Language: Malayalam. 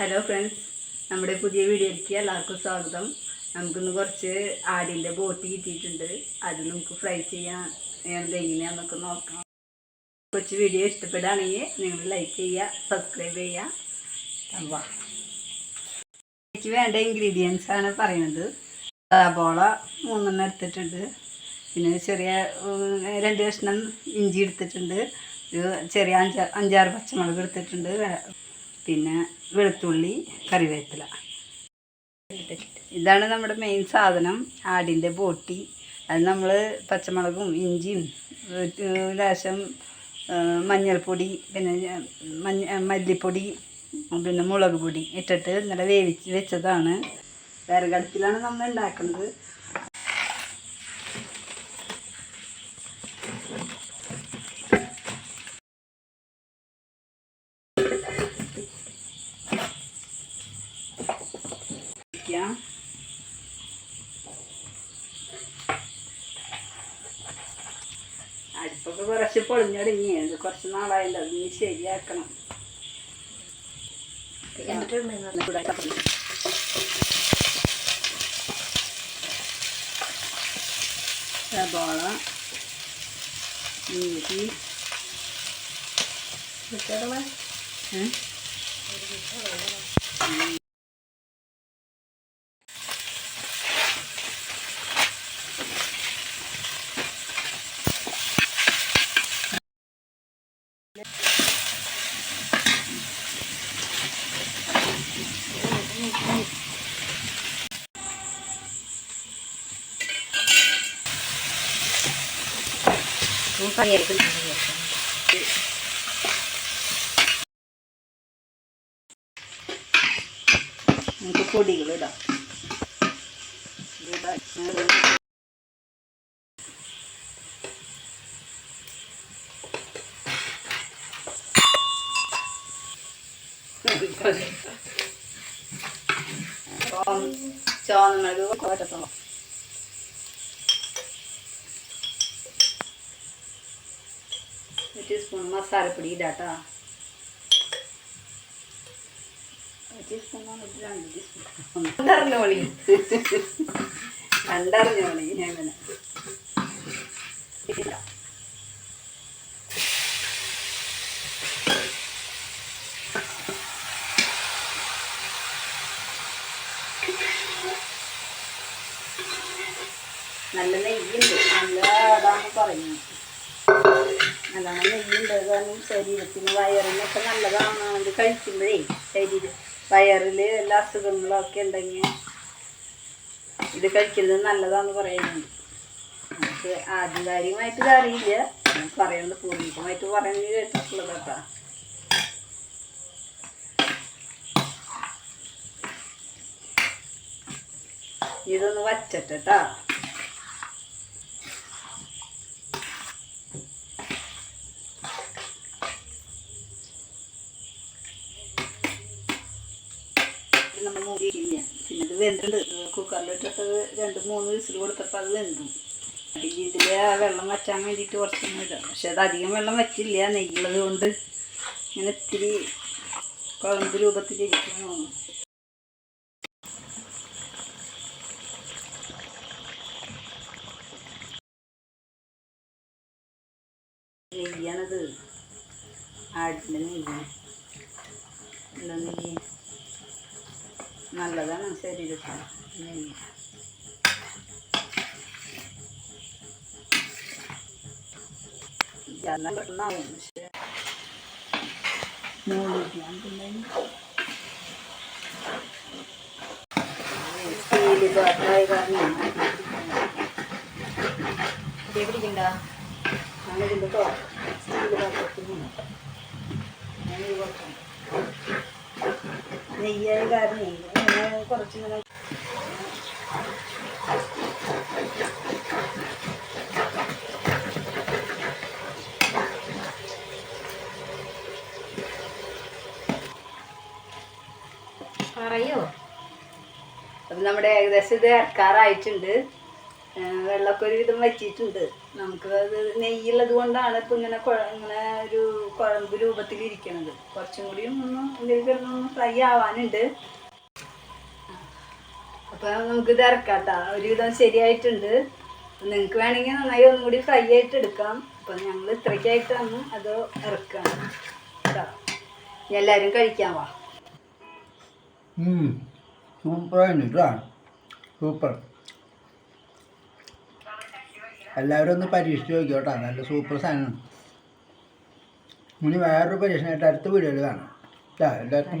ഹലോ ഫ്രണ്ട്സ് നമ്മുടെ പുതിയ വീഡിയോയിലേക്ക് എല്ലാവർക്കും സ്വാഗതം. നമുക്കിന്ന് കുറച്ച് ആടിന്റെ ബോട്ട് കിട്ടിയിട്ടുണ്ട്. അത് നമുക്ക് ഫ്രൈ ചെയ്യാൻ എങ്ങനെയാണെന്നൊക്കെ നോക്കാം. കുറച്ച് വീഡിയോ ഇഷ്ടപ്പെടുകയാണെങ്കിൽ നിങ്ങൾ ലൈക്ക് ചെയ്യുക സബ്സ്ക്രൈബ് ചെയ്യുക. എനിക്ക് വേണ്ട ഇൻഗ്രീഡിയൻസ് ആണ് പറയുന്നത്. സബോള മൂന്നെണ്ണം എടുത്തിട്ടുണ്ട്. പിന്നെ ചെറിയ രണ്ട് കഷ്ണം ഇഞ്ചി എടുത്തിട്ടുണ്ട്. ഒരു ചെറിയ അഞ്ചാറ് അഞ്ചാറ് പച്ചമുളക് എടുത്തിട്ടുണ്ട്. പിന്നെ വെളുത്തുള്ളി കറിവേപ്പില. ഇതാണ് നമ്മുടെ മെയിൻ സാധനം. ആടിന്റെ ബോട്ടി. അത് നമ്മൾ പച്ചമുളകും ഇഞ്ചിയും ലേശം മഞ്ഞൾപ്പൊടി പിന്നെ മഞ്ഞ മല്ലിപ്പൊടി പിന്നെ മുളക് പൊടി ഇട്ടിട്ട് ഇന്നലെ വേവിച്ച് വെച്ചതാണ്. വിറകടുപ്പിലാണ് നമ്മൾ ഉണ്ടാക്കുന്നത്. വയ്ക്കാം അടുപ്പൊക്കെ കുറച്ച് പൊളിഞ്ഞൊടുങ്ങി. അത് കുറച്ച് നാളായല്ലോ അത് ഇനി ശരിയാക്കണം. സബോള ഇഞ്ചി. ഏ? നമുക്ക് പൊടികൾ ഇടാം. ചോന്നമുളക് കോട്ടത്തോളം ടീസ്പൂൺ മസാലപ്പൊടി ഇടാട്ടോ കണ്ടറിഞ്ഞോളി കണ്ടറിഞ്ഞോളി അങ്ങനെ നല്ല നെയ്യുണ്ട്. നല്ല അതാണ് പറയുന്നത് നല്ലോണം നെയ്യുണ്ട്. കാരണം ശരീരത്തിന് വയറിനൊക്കെ നല്ലതാണ്. ഇത് കഴിക്കുമ്പോഴേ ശരീരം വയറിൽ എല്ലാ അസുഖങ്ങളൊക്കെ ഉണ്ടെങ്കിൽ ഇത് കഴിക്കുന്നത് നല്ലതാണെന്ന് പറയുന്നുണ്ട്. നമുക്ക് ആധികാരികമായിട്ട് അറിയില്ല. പറയുന്നത് പൂർവികമായിട്ട് പറയുന്നത് കേട്ടിട്ടുള്ളത് കേട്ടോ. ഇതൊന്ന് വച്ചട്ടാ നമ്മൾ മൂടിയില്ല പിന്നെ ഇത് വെന്തുണ്ട്. കുക്കറിലിട്ടിട്ടത് രണ്ട് മൂന്ന് വിസിൽ കൊടുത്തപ്പോൾ അത് വെന്തു. ഇതിൽ ആ വെള്ളം വറ്റാൻ വേണ്ടിയിട്ട് കുറച്ചൊന്നും ഇടാം പക്ഷെ അത് അധികം വെള്ളം വറ്റില്ല. നെയ്യുള്ളത് കൊണ്ട് ഇങ്ങനെ ഇത്തിരി കുഴമ്പ് രൂപത്തിലിരിക്കുന്നു നെയ്യാണത് ആടിന്റെ നെയ്യ് എന്താ നെയ്യ് നല്ലതാണ് ശരീരത്തിന് നെയ്യ് ഇതെല്ലാം പെട്ടെന്നാവും പക്ഷേ മൂടിക്കാൻ പിന്നെ സ്റ്റീൽ പാത്രമായ കാരണം പിടിക്കണ്ട അങ്ങനെ സ്റ്റീൽ പാത്രത്തിന് അങ്ങനെ കുറച്ച് നെയ്യായ കാരണം ഇങ്ങനെ കുറച്ചിങ്ങനെ പറയോ? അപ്പം നമ്മുടെ ഏകദേശം ഇത് ഇറക്കാറായിട്ടുണ്ട്. വെള്ളമൊക്കെ ഒരുവിധം വറ്റിയിട്ടുണ്ട്. നമുക്ക് അത് നെയ്യുള്ളത് കൊണ്ടാണ് ഇപ്പൊ ഇങ്ങനെ ഇങ്ങനെ ഒരു കുഴമ്പ് രൂപത്തിൽ ഇരിക്കുന്നത് കുറച്ചും കൂടിയും ഒന്ന് ഇതിൽ കിടന്നൊന്ന് ഫ്രൈ ആവാനുണ്ട്. അപ്പൊ നമുക്ക് ഇത് ഇറക്കാട്ടാ ഒരുവിധം ശരിയായിട്ടുണ്ട്. നിങ്ങൾക്ക് വേണമെങ്കിൽ നന്നായി ഒന്നും കൂടി ഫ്രൈ ആയിട്ട് എടുക്കാം. അപ്പൊ ഞങ്ങൾ ഇത്രയ്ക്കായിട്ടാണ് അത് ഇറക്കാം കേട്ടോ ഇനി എല്ലാവരും കഴിക്കാൻ വാ. സൂപ്പറാണ് സൂപ്പർ. എല്ലാവരും ഒന്ന് പരീക്ഷിച്ച് നോക്കി നല്ല സൂപ്പർ സാധനമാണ്. ഇനി വേറൊരു പരീക്ഷണമായിട്ട് അടുത്ത വീഡിയോയിൽ കാണാം. എല്ലാവർക്കും